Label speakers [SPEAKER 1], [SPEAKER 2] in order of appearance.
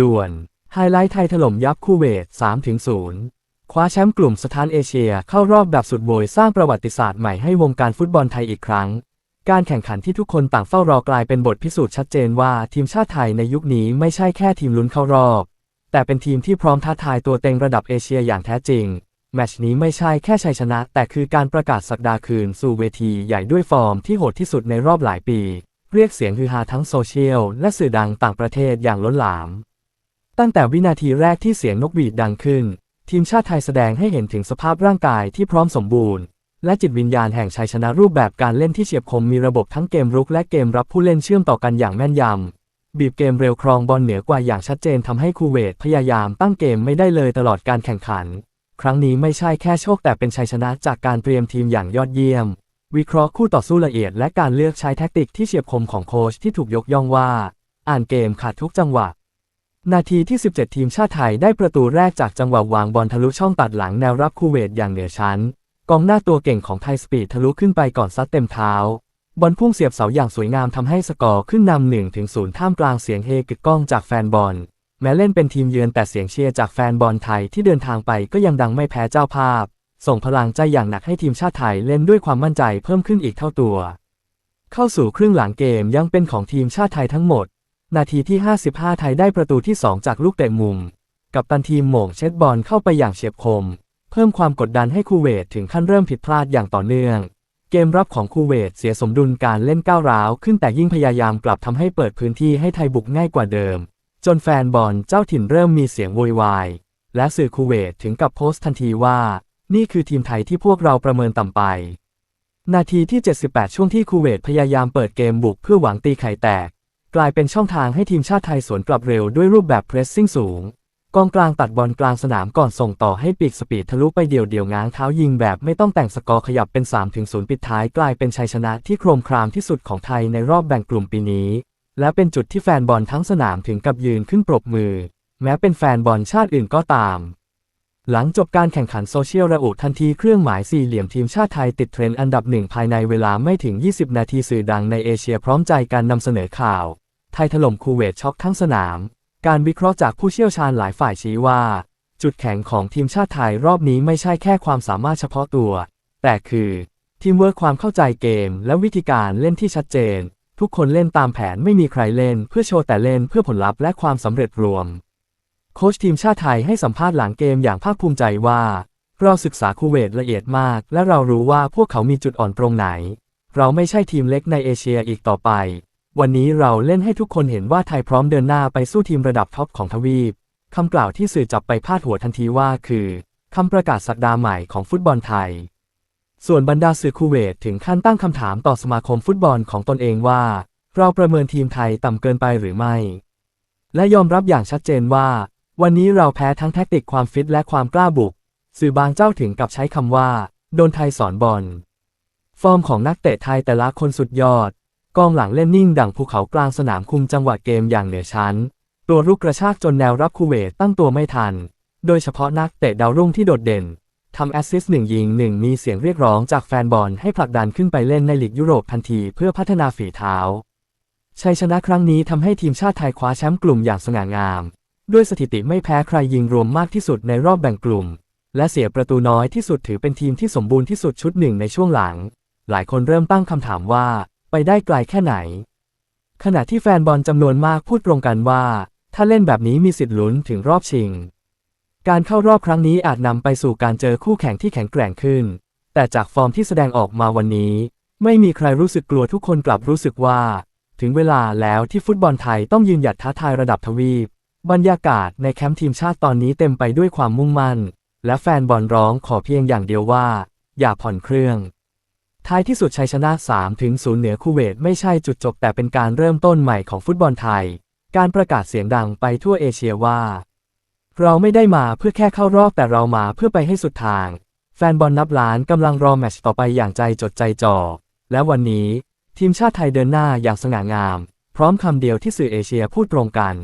[SPEAKER 1] ด่วน ไฮไลท์ไทยถล่มยับคูเวต 3-0 คว้าแชมป์กลุ่มสถานเอเชียเข้ารอบแบบสุดโบยสร้างประวัติศาสตร์ใหม่ให้วงการฟุตบอลไทยอีกครั้ง การแข่งขันที่ทุกคนต่างเฝ้ารอกลายเป็นบทพิสูจน์ชัดเจนว่าทีมชาติไทยในยุคนี้ไม่ใช่แค่ทีมลุ้นเข้ารอบ แต่เป็นทีมที่พร้อมท้าทายตัวเต็งระดับเอเชียอย่างแท้จริง แมตชนี้ไม่ใช่แค่ชัยชนะ แต่คือการประกาศสักดาคืนสู่เวทีใหญ่ด้วยฟอร์มที่โหดที่สุดในรอบหลายปี เรียกเสียงฮือฮาทั้งโซเชียลและสื่อดังต่างประเทศอย่างล้นหลาม ตั้งแต่วินาทีแรกที่เสียงนกหวีดดังขึ้น ทีมชาติไทยแสดงให้เห็นถึงสภาพร่างกายที่พร้อมสมบูรณ์ และจิตวิญญาณแห่งชัยชนะรูปแบบการเล่นที่เฉียบคมมีระบบทั้งเกมรุกและเกมรับผู้เล่นเชื่อมต่อกันอย่างแม่นยำ บีบเกมเร็วครองบอลเหนือกว่าอย่างชัดเจนทำให้คูเวตพยายามตั้งเกมไม่ได้เลยตลอดการแข่งขัน ครั้งนี้ไม่ใช่แค่โชคแต่เป็นชัยชนะจากการเตรียมทีมอย่างยอดเยี่ยม วิเคราะห์คู่ต่อสู้ละเอียด และการเลือกใช้แท็กติกที่เฉียบคมของโค้ชที่ถูกยกย่องว่า อ่านเกมขาดทุกจังหวะ นาทีที่ 17 ทีมชาติไทยได้ประตูแรกจากจังหวะวางบอลทะลุช่องตัดหลังแนวรับคูเวตอย่างเหนือชั้น กองหน้าตัวเก่งของไทยสปีดทะลุขึ้นไปก่อนซัดเต็มเท้า บอลพุ่งเสียบเสาอย่างสวยงามทำให้สกอร์ขึ้นนำหนึ่งถึงศูนย์ท่ามกลางเสียงเฮกึกก้องจากแฟนบอล แม้เล่นเป็นทีมเยือนแต่เสียงเชียร์จากแฟนบอลไทยที่เดินทางไปก็ยังดังไม่แพ้เจ้าภาพ ส่งพลังใจอย่างหนักให้ทีมชาติไทยเล่นด้วยความมั่นใจเพิ่มขึ้นอีกเท่าตัว เข้าสู่ครึ่งหลังเกมยังเป็นของทีมชาติไทยทั้งหมด นาทีที่ 55 ไทยได้ประตูที่ 2 จากลูกเตะมุม กับตันทีมโหม่งเช็ดบอลเข้าไปอย่างเฉียบคม เพิ่มความกดดันให้คูเวตถึงขั้นเริ่มผิดพลาดอย่างต่อเนื่อง เกมรับของคูเวตเสียสมดุลการเล่นก้าวร้าวขึ้นแต่ยิ่งพยายามกลับทำให้เปิดพื้นที่ให้ไทยบุกง่ายกว่าเดิม จนแฟนบอลเจ้าถิ่นเริ่มมีเสียงโวยวาย และสื่อคูเวตถึงกับโพสต์ทันทีว่า นี่คือทีมไทยที่พวกเราประเมินต่ำไปนาทีที่ 78 ช่วงที่คูเวตพยายามเปิดเกมบุกเพื่อหวังตีไข่แตก กลายเป็นช่องทางให้ทีมชาติไทยสวนกลับเร็วด้วยรูปแบบเพรสซิ่งสูง กองกลางตัดบอลกลางสนามก่อนส่งต่อให้ปีกสปีดทะลุไปเดี่ยวเดี่ยวง้างเท้ายิงแบบไม่ต้องแต่งสกอร์ขยับเป็น3ถึง0ปิดท้ายกลายเป็นชัยชนะที่โครมครามที่สุดของไทยในรอบแบ่งกลุ่มปีนี้ และเป็นจุดที่แฟนบอลทั้งสนามถึงกับยืนขึ้นปรบมือ แม้เป็นแฟนบอลชาติอื่นก็ตามหลังจบการแข่งขันโซเชียลระอุทันทีเครื่องหมายสี่เหลี่ยมทีมชาติไทยติดเทรนด์อันดับหนึ่งภายในเวลาไม่ถึง 20 นาทีสื่อดังในเอเชียพร้อมใจการนำเสนอข่าว ไทยถล่มคูเวตช็อกทั้งสนาม การวิเคราะห์จากผู้เชี่ยวชาญหลายฝ่ายชี้ว่า จุดแข็งของทีมชาติไทยรอบนี้ไม่ใช่แค่ความสามารถเฉพาะตัว แต่คือ ทีมเวิร์คความเข้าใจเกม และวิธีการเล่นที่ชัดเจน ทุกคนเล่นตามแผนไม่มีใครเล่น เพื่อโชว์แต่เล่นเพื่อผลลัพธ์และความสำเร็จรวม โค้ชทีมชาติไทยให้สัมภาษณ์หลังเกมอย่างภาคภูมิใจว่า เราศึกษาคูเวตละเอียดมาก และเรารู้ว่าพวกเขามีจุดอ่อนตรงไหน เราไม่ใช่ทีมเล็กในเอเชียอีกต่อไป วันนี้เราเล่นให้ทุกคนเห็นว่าไทยพร้อมเดินหน้าไปสู้ทีมระดับท็อปของทวีป คำกล่าวที่สื่อจับไปพาดหัวทันทีว่าคือคำประกาศสักดาใหม่ของฟุตบอลไทย ส่วนบรรดาสื่อคูเวตถึงขั้นตั้งคำถามต่อสมาคมฟุตบอลของตนเองว่า เราประเมินทีมไทยต่ำเกินไปหรือไม่ และยอมรับอย่างชัดเจนว่า วันนี้เราแพ้ทั้งแท็กติกความฟิตและความกล้าบุก สื่อบางเจ้าถึงกับใช้คำว่า โดนไทยสอนบอล ฟอร์มของนักเตะไทยแต่ละคนสุดยอด กองหลังเล่นนิ่งดั่งภูเขากลางสนามคุมจังหวะเกมอย่างเหนือชั้น ตัวรุกกระชากจนแนวรับคูเวตตั้งตัวไม่ทัน โดยเฉพาะนักเตะดาวรุ่งที่โดดเด่นทำแอสซิสต์หนึ่งยิงหนึ่งมีเสียงเรียกร้องจากแฟนบอลให้ผลักดันขึ้นไปเล่นในลีกยุโรปทันทีเพื่อพัฒนาฝีเท้า ชัยชนะครั้งนี้ทำให้ทีมชาติไทยคว้าแชมป์กลุ่มอย่างสง่างาม ด้วยสถิติไม่แพ้ใครยิงรวมมากที่สุดในรอบแบ่งกลุ่ม และเสียประตูน้อยที่สุดถือเป็นทีมที่สมบูรณ์ที่สุดชุดหนึ่งในช่วงหลัง หลายคนเริ่มตั้งคำถามว่า ไปได้ไกลแค่ไหน ขณะที่แฟนบอลจำนวนมากพูดตรงกันว่า ถ้าเล่นแบบนี้มีสิทธิ์ลุ้นถึงรอบชิง การเข้ารอบครั้งนี้อาจนำไปสู่การเจอคู่แข่งที่แข็งแกร่งขึ้น แต่จากฟอร์มที่แสดงออกมาวันนี้ ไม่มีใครรู้สึกกลัวทุกคนกลับรู้สึกว่า ถึงเวลาแล้วที่ฟุตบอลไทยต้องยืนหยัดท้าทายระดับทวีป บรรยากาศในแคมป์ทีมชาติตอนนี้เต็มไปด้วยความมุ่งมั่น และแฟนบอลร้องขอเพียงอย่างเดียวว่า อย่าผ่อนเครื่อง ท้ายที่สุดชัยชนะ 3 ถึง 0 เหนือคูเวตไม่ใช่จุดจบแต่เป็นการเริ่มต้นใหม่ของฟุตบอลไทย การประกาศเสียงดังไปทั่วเอเชียว่า เราไม่ได้มาเพื่อแค่เข้ารอบแต่เรามาเพื่อไปให้สุดทาง แฟนบอลนับล้านกำลังรอแมตช์ต่อไปอย่างใจจดใจจ่อ และวันนี้ ทีมชาติไทยเดินหน้าอย่างสง่างาม พร้อมคำเดียวที่สื่อเอเชียพูดตรงกัน